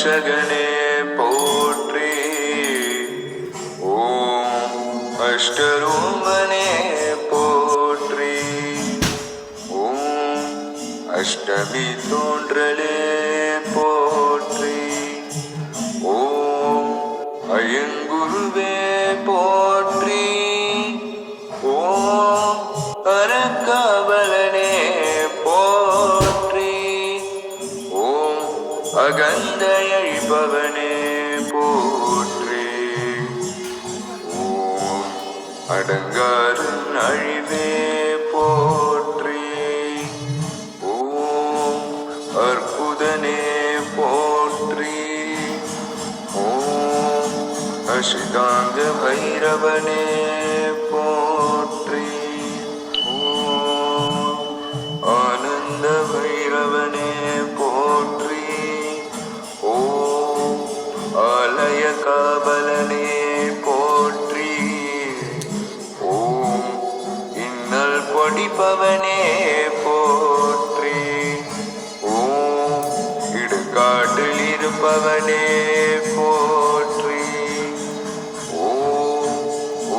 ரக்ஷகனே போற்றி. ஓம் அஷ்டரூபனே போற்றி. ஓம் அஷ்டமி தோன்றலே போற்றி. ஓம் அயங்குருவே போ அவனே போற்றே. ஓம் அடங்காரன் அழிவே போற்றே. ஓம் அற்புதனே போற்றே. ஓம் அசிதாங்க பைரவனே போ பிரபலனே போற்றி. ஓம் இன்னல் பொடிப்பவனே போற்றி. ஓம் இடுகாட்டில் இருப்பவனே போற்றி. ஓம்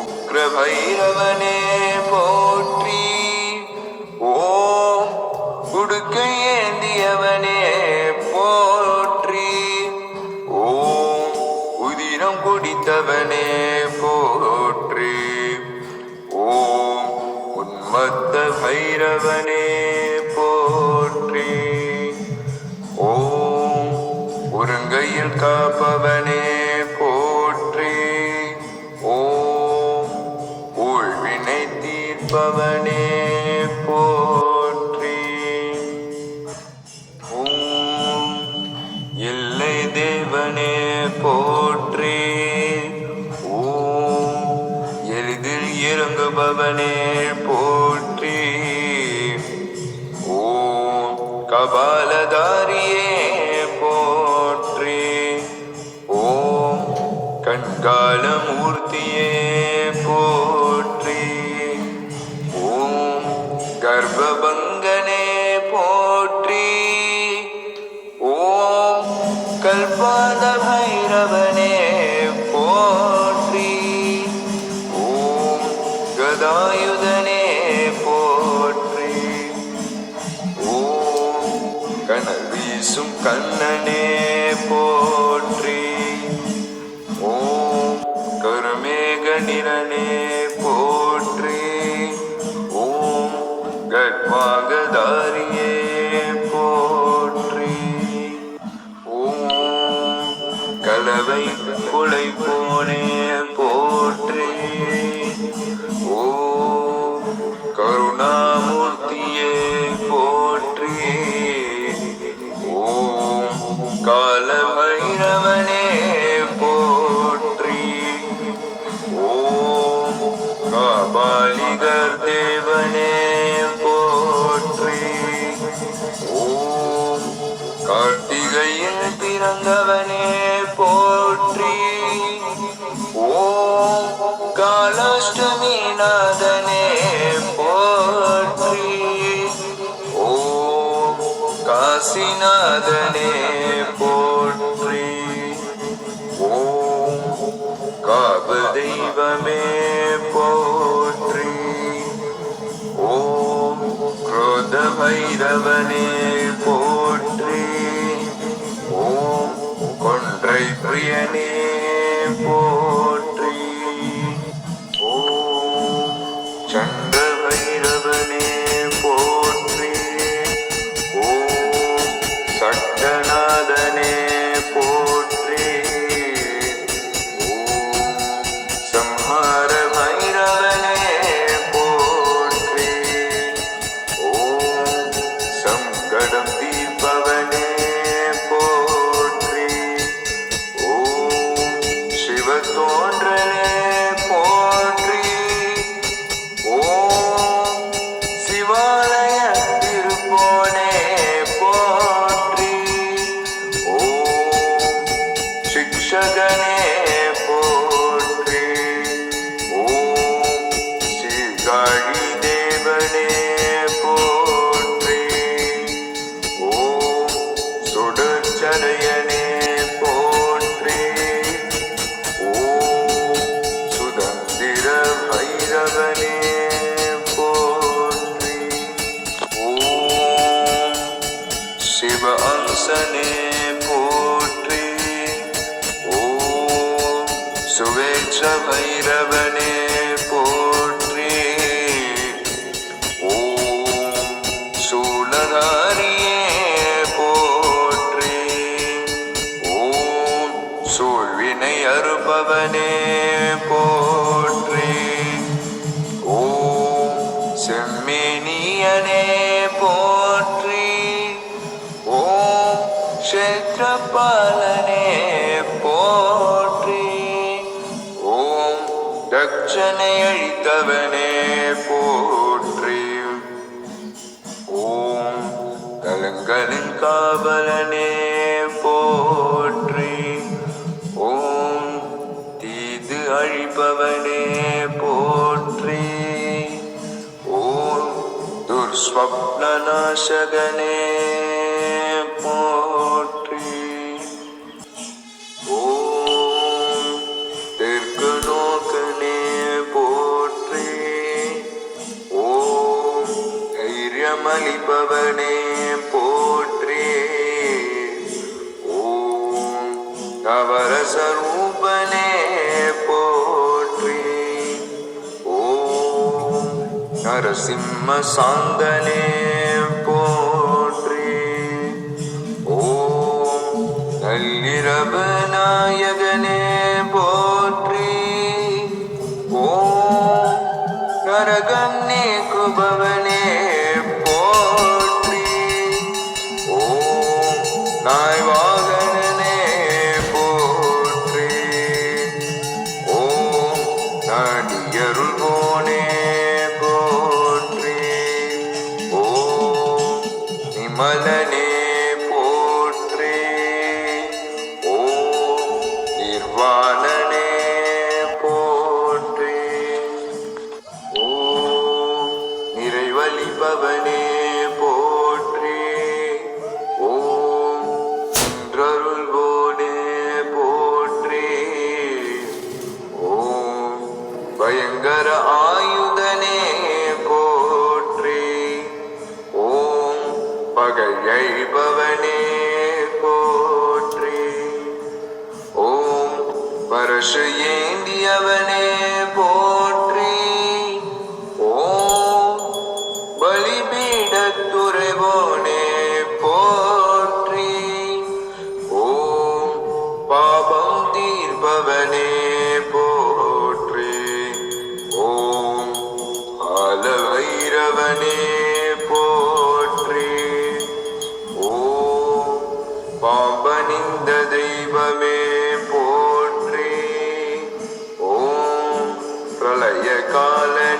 உக்ர பைரவனே தீர்ப்பவனே போற்றி. ஓம் எல்லை தேவனே போற்றி. ஓம் எளிதில் இறங்குபவனே போற்றி. ஓம் கபாலதாரியே போற்றி. ஓம் கண்காலமூர்த்தியே போற்றி கருமேக போற்றே. ஓம் கட்வாகதாரியே ஆண்டவனே போற்றி. ஓம் காலாஷ்டமி நாதனே போற்றி. ஓம் காசிநாதனே போற்றி. ஓம் காப தெய்வமே போற்றி. ஓம் குரோத பைரவனே பிரியனே குருந்தவனே போற்றி. ஓம் சூழதாரியே போற்றி. ஓம் சூழ்வினை அறுபவனே தட்சனை அழித்தவனே போற்றி. ஓம் கலங்களின் காவலனே போற்றி. ஓம் தீது அழிப்பவனே போற்றி. ஓம் துர்ஸ்வப்ன நாசகனே வரமளிப்பவனே போற்றே. ஓம் நவரசரூபனே போற்றே. ஓம் நரசிம்ம சாந்தனே போற்றே. ஓம் நள்ளிரவு நாயகனே போற்றி. ஓம் நரகம் நீக்குபவனே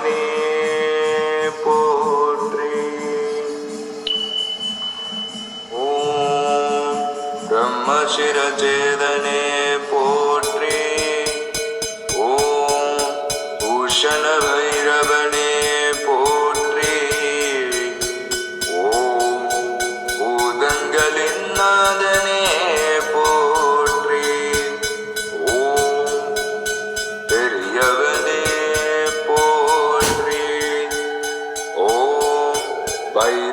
முருகனே போற்றி. ஓம் பிரம்மசிரஜே Bye.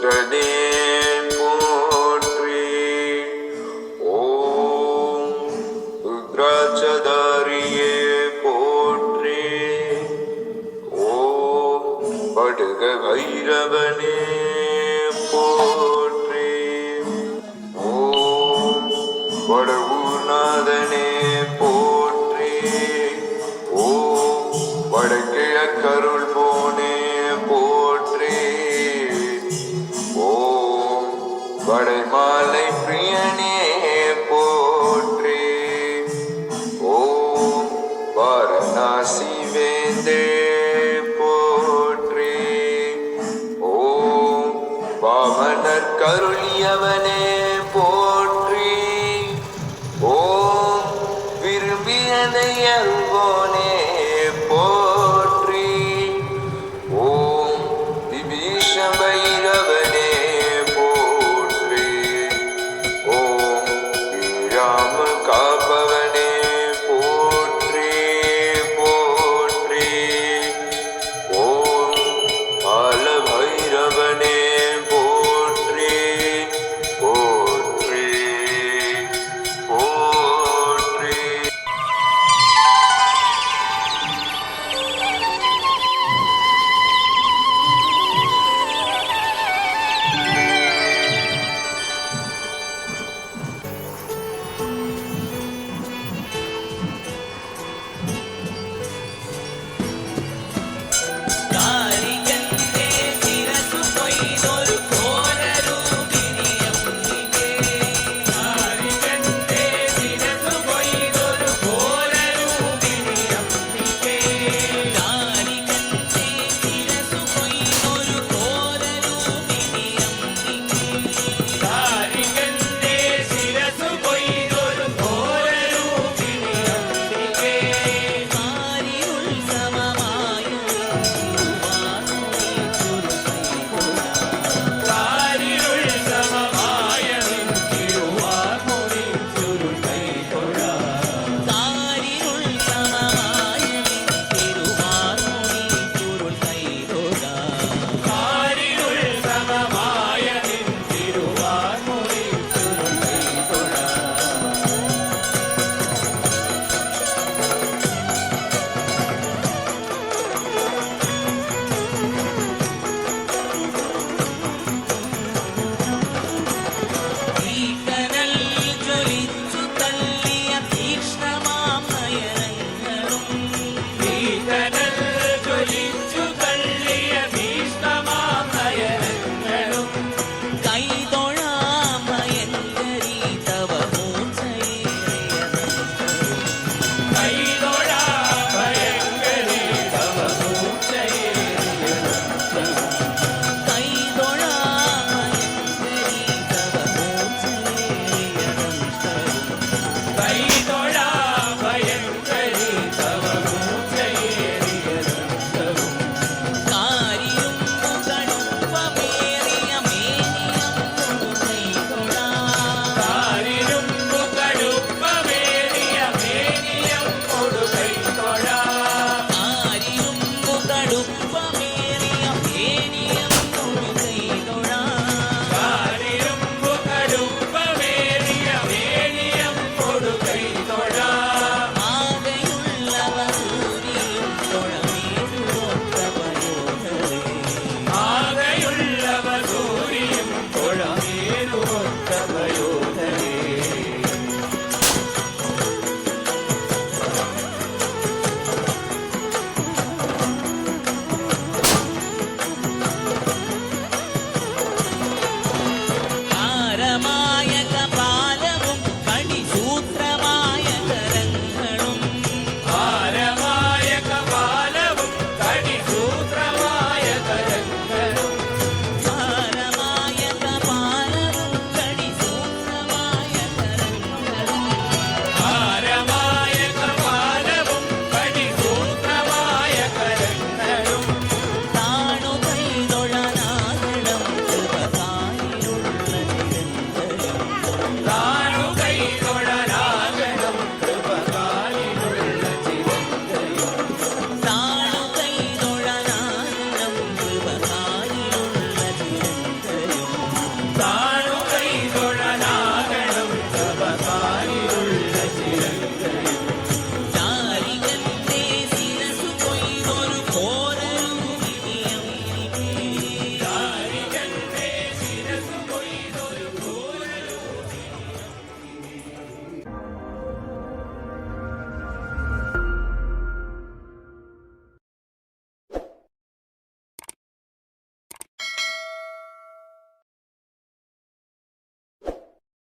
yesterday. வடை மாலை பிரியனே.